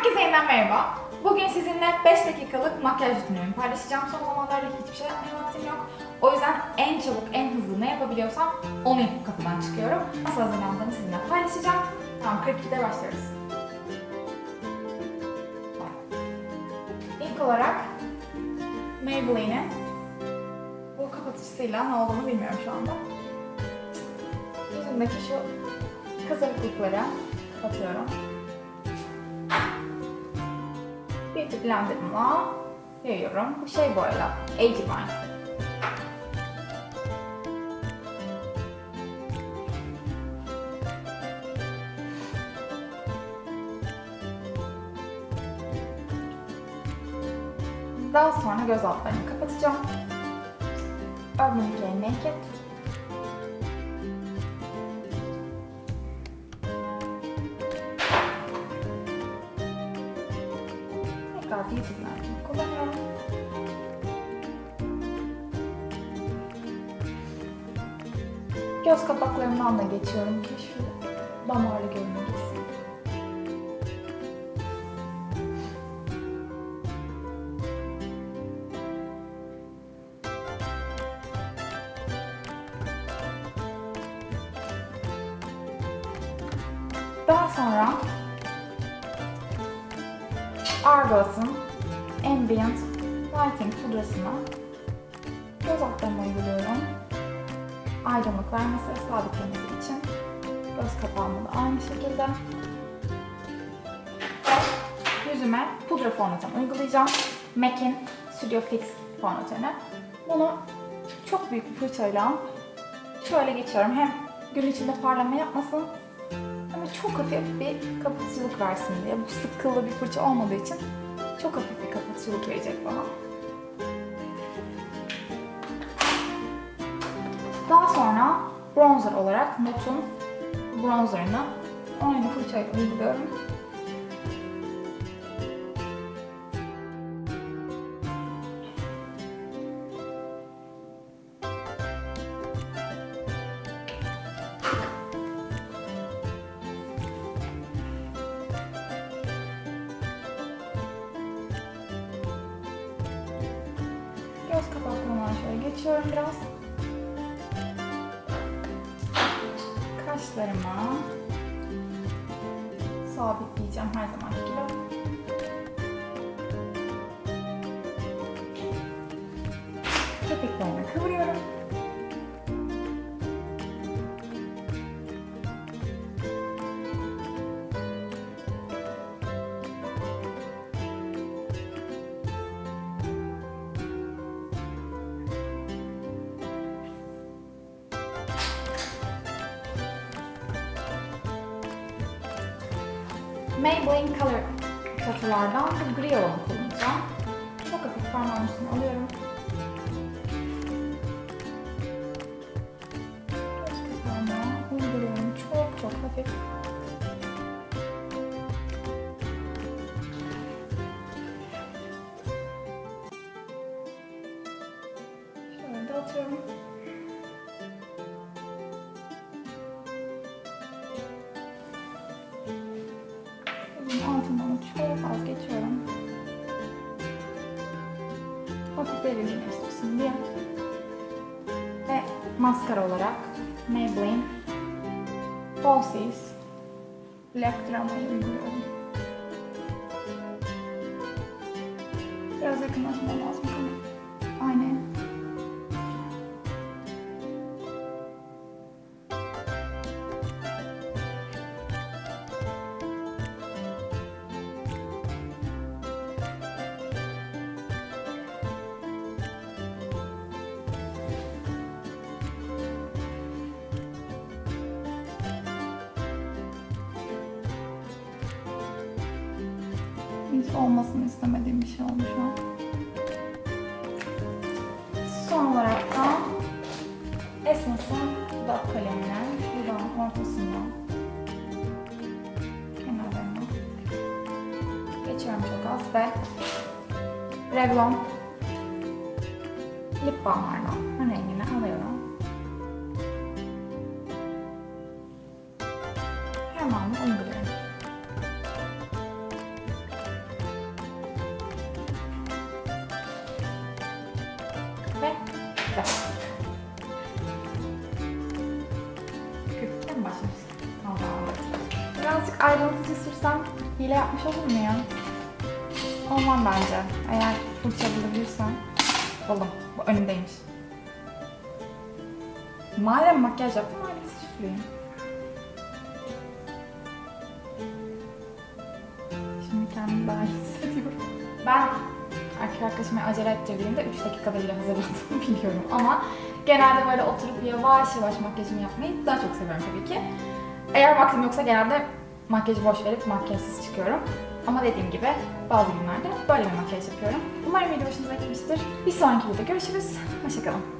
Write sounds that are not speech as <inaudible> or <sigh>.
Herkese yeniden merhaba. Bugün sizinle 5 dakikalık makyaj rutinimi paylaşacağım. Son zamanlarda hiçbir şey yapmaya vaktim yok. O yüzden en çabuk, en hızlı ne yapabiliyorsam onu yapıp kapıdan çıkıyorum. Nasıl hazırlandığımı sizinle paylaşacağım. Tamam 42'de başlıyoruz. İlk olarak Maybelline'in bu kapatıcısıyla ne olduğunu bilmiyorum şu anda. Yüzümdeki şu kızarıklıkları kapatıyorum. Beauty Blender'ımla yayıyorum. Bu şey Age Divine. Daha sonra göz altlarını kapatacağım. Decay Naked. Beauty Blender'ımı kullanıyorum. Göz kapaklarımdan da geçiyorum ki şu damarlı gitsin. Daha sonra Argos'un Ambient Lighting pudrasını göz altlarıma uyguluyorum. Aydınlık vermesi ve için göz kapağımı da aynı şekilde yüzüme pudra fondöten uygulayacağım. MAC'in Studio Fix fondöteni. Bunu çok büyük bir fırçayla şöyle geçiyorum. Hem gün içinde parlama yapmasın çok hafif bir kapatıcılık versin diye. Bu sık kıllı bir fırça olmadığı için çok hafif bir kapatıcılık verecek bana. Daha sonra bronzer olarak Not'un bronzerını aynı fırçayla uyguluyorum. Göz kapaklarından şöyle geçiyorum biraz. Kaşlarıma sabitleyeceğim her zamanki gibi. Kirpiklerimi kıvırıyorum. Maybelline Color katılardan bu gri olanı kullanacağım. Çok hafif parmağımın üstüne alıyorum. Uyguluyorum. Çok çok hafif. Şöyle dağıtıyorum. Bunun altından çok az geçiyorum. Hafif belirginleştirsin diye. Ve maskara olarak Maybelline Falsies Black Drama'yı uyguluyorum. Biraz yakınlaşmam lazım. Aynen. Hiç olmasını istemediğim bir şey oldu şu an. Son olarak da Essence'ın dudak kalemine dudağın ortasından. Kenarlarına. Geçiyorum çok az ve Revlon lip balmlardan rengini Köpükten başlarız. Birazcık ayrıntıcı sürsem hile yapmış olur mu ya? Olmam bence. Eğer fırça bulabilirsem. Oğlum bu önündeymiş. Madem makyaj yaptım ayrıca süreyim. Arkadaşıma acele ettirdiğimde 3 dakikada bile hazırladığımı <laughs> biliyorum ama genelde böyle oturup yavaş yavaş makyajımı yapmayı daha çok seviyorum tabii ki. Eğer vaktim yoksa genelde makyajı boş verip makyajsız çıkıyorum. Ama dediğim gibi bazı günlerde böyle bir makyaj yapıyorum. Umarım video hoşunuza gitmiştir. Bir sonraki videoda görüşürüz. Hoşçakalın.